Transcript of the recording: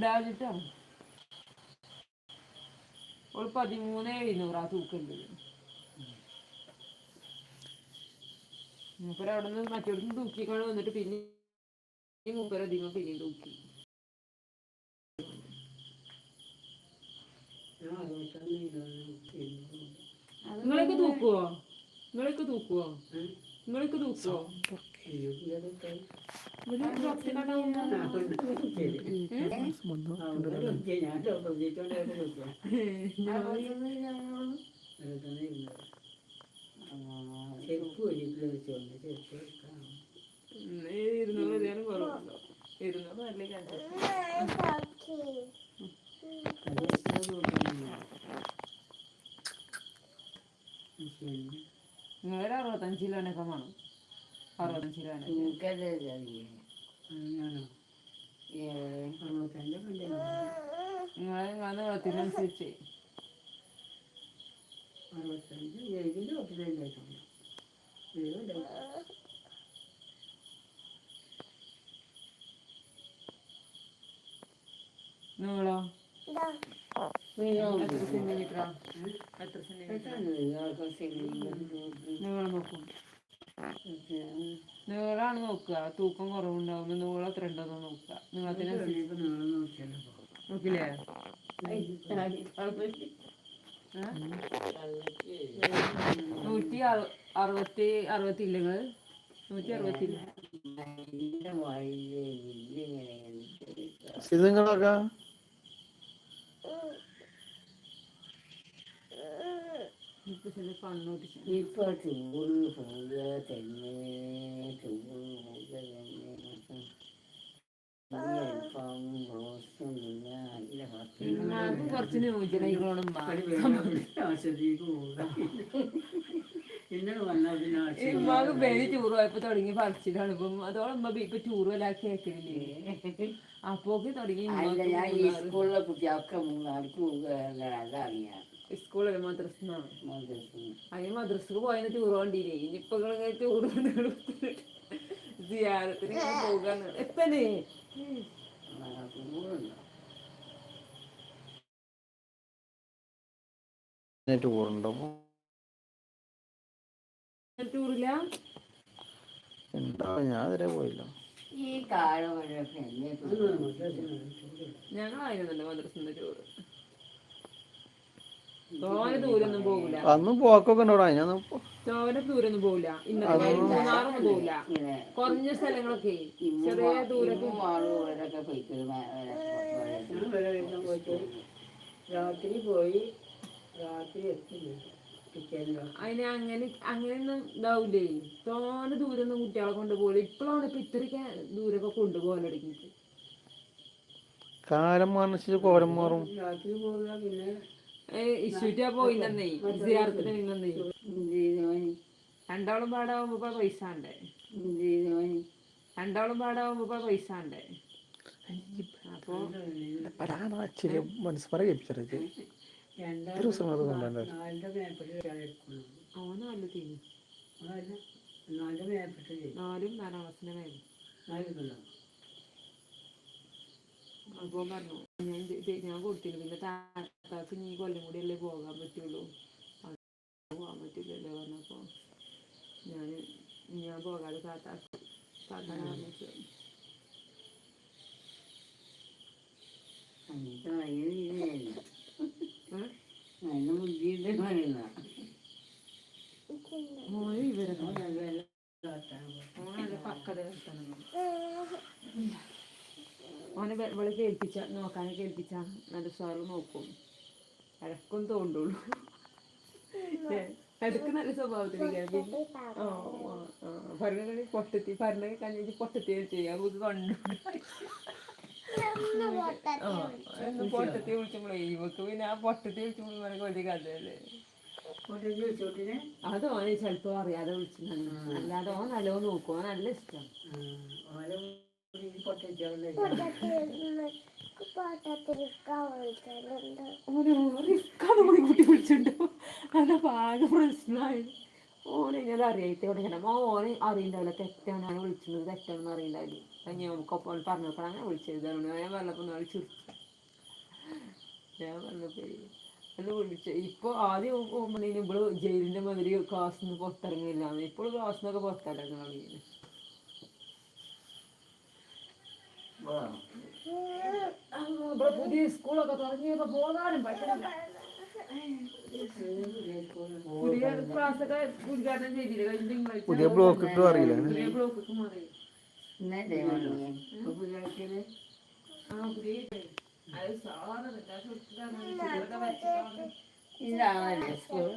വിടാതിട്ടാണ് all പതിമൂന്ന് എഴുന്നൂറാ തൂക്കണ്ട്. മൂപ്പര അവിടെ നിന്ന് മറ്റൊരു തൂക്കിക്കൊണ്ട് വന്നിട്ട് പിന്നെ മൂപ്പര അധികം പിന്നെ തൂക്കി. നിങ്ങളൊക്കെ തൂക്കുവോ? നിങ്ങളൊക്കെ തൂക്കുവോ? നിങ്ങളൊക്കെ തൂക്കുവോ? ഇവിടെ ഡോക്ടറെ ഇരുന്നൂറ് ഏതായാലും കുറവുണ്ടോ ഇരുന്നൂറ് നല്ല കാര്യം നിങ്ങളൊരു അറുപത്തഞ്ച് കിലോനൊക്കെ വേണം. അറുപത്തഞ്ച് കിലോനൊക്കെ നിങ്ങളെ നിങ്ങളെ നീളത്തിനനുസരിച്ച് നിങ്ങളോ? എത്ര സെന്റിമീറ്ററാ എത്ര സെന്റിമീറ്റർ നിങ്ങൾ നോക്കും. നീളാണ് നോക്കുക. തൂക്കം കുറവുണ്ടാവുമ്പോ നീളം എത്ര ഉണ്ടോന്ന് നോക്കുക. നീളത്തിനനുസരിച്ച് നോക്കില്ലേ? നൂറ്റി അറുപത്തി അറുപത്തി ഇല്ലങ്ങൾ നൂറ്റി നിങ്ങളൊക്കെ ഇപ്പൊ ചൂട് പോയപ്പോ തുടങ്ങി പറിച്ചിട്ടാണ് ഇപ്പം അതോളം ഇപ്പൊ ടൂർ വല്ല കേൾക്കണില്ലേ അപ്പോക്ക് തുടങ്ങി സ്കൂളിലെ കുട്ടിയൊക്കെ മൂന്നാർക്ക് അതാണ് ഞാൻ സ്കൂളിൽ മദ്രസ് എന്നാണ് അതിന് മദ്രസക്ക് പോയതിന് ടൂർ വണ്ടിയില്ലേ ഇനിയിപ്പൊ ടൂർ ജിയാരത്തിന് പോകാന്ന്. എപ്പനെ ടൂറുണ്ട് ടൂറില്ല ഞാൻ ഇതുവരെ പോയില്ല. ഞങ്ങൾ ആയിരുന്നല്ലോ മദ്രസിന്റെ ടൂറ് തോനെ ദൂരൊന്നും പോകില്ല അന്ന് പോക്കൊക്കെ ഉണ്ടോ ഞാൻ തോനെ ദൂരൊന്നും പോകില്ല ഇന്നത്തെ മൂന്നാറൊന്നും പോകില്ല കുറഞ്ഞ സ്ഥലങ്ങളൊക്കെ ചെറിയ ദൂരത്ത് രാത്രി പോയി രാത്രി എത്തില്ല അതിന് അങ്ങനെ അങ്ങനെയൊന്നും ഇതാവൂലേ. തോനെ ദൂരൊന്നും കുട്ടികളെ കൊണ്ടുപോകില്ല ഇപ്പോഴാണ് ഇപ്പൊ ഇത്രയ്ക്ക് ദൂരൊക്കെ കൊണ്ടുപോകാൻ തുടങ്ങിയിട്ട് കാലം മാറിച്ച് കോലം മാറും. രാത്രി പോവുക പിന്നെ ഇഷ്യൂറ്റാ പോയിന്നേ സിയാറത്തിന് നിന്നേ രണ്ടാളും പാടാവുമ്പോ പൈസ ഉണ്ട് രണ്ടാളും പാടാവുമ്പോ പൈസ ഉണ്ട് അപ്പൊ എടുക്കുന്നു ഓന് നല്ല മേപ്പെട്ട് നാലും നാലാം ക്ലാസ്സിന്റെ മേലെ നാലിക്കുണ്ടോ പറഞ്ഞു. ഞാൻ ഞാൻ കൊടുത്തില്ല പിന്നെ താത്താക്ക് നീ കൊല്ലം കൂടി അല്ലേ പോകാൻ പറ്റുള്ളൂ. പോകാൻ പറ്റില്ലല്ലോ പറഞ്ഞപ്പോ ഞാൻ ഞാൻ പോകാതെ താത്താക്ക് താത്താനെ പറഞ്ഞിട്ട് മോന് ഓനെ പക്കത ഓനെ വെള്ളം ഇവളെ കേൾപ്പിച്ച നോക്കാനെ കേൾപ്പിച്ച നല്ല സാറ് നോക്കും. ഇടക്കൊന്നും തോണ്ടുള്ളൂ ഇടയ്ക്ക് നല്ല സ്വഭാവത്തിലേക്ക് ആ പറഞ്ഞ പൊട്ടത്തി പറഞ്ഞ കഞ്ഞി പൊട്ടത്തി ചെയ്യാൻ നമുക്ക് കണ്ടു. ആ പൊട്ടത്തി വിളിച്ചപ്പോഴേ ഇവക്ക് പിന്നെ ആ പൊട്ടത്തി വിളിച്ചപ്പോൾ ഇവനക്ക് വലിയ കഥയല്ലേ? അത് ഓനെ ചിലപ്പോ അറിയാതെ വിളിച്ചു അല്ലാതെ ഓൻ നല്ലോ നോക്കും. ഓൻ നല്ല ഇഷ്ടം. കുട്ടി വിളിച്ചത് തെറ്റാണെന്ന് അറിയണ്ടാവില്ല അത് ഞാൻ നമുക്കൊപ്പം അങ്ങനെ വിളിച്ചെഴുതാണ് ഞാൻ പറഞ്ഞപ്പോൾ നാളെ ഞാൻ പറഞ്ഞപ്പോ എന്ന് വിളിച്ചു. ഇപ്പൊ ആദ്യം ഓമ്പണീന് ഇവൾ ജയിലിന്റെ മാതിരി ക്ലാസ്സിൽ നിന്ന് പുറത്തിറങ്ങില്ല ഇപ്പോൾ ക്ലാസ്സിൽ നിന്നൊക്കെ പുറത്തിറങ്ങാൻ തുടങ്ങി ഇവിടെ പുതിയ സ്കൂളൊക്കെ തുടങ്ങിയപ്പോ പോകാനും പറ്റില്ല പുതിയ ക്ലാസ്സൊക്കെ ഉദ്ഘാടനം ചെയ്തില്ലേ? കഴിഞ്ഞ തിങ്കളാഴ്ച പുതിയ ബ്ലോക്ക് ഇട്ടും അറിയില്ല. പുതിയ സ്കൂൾ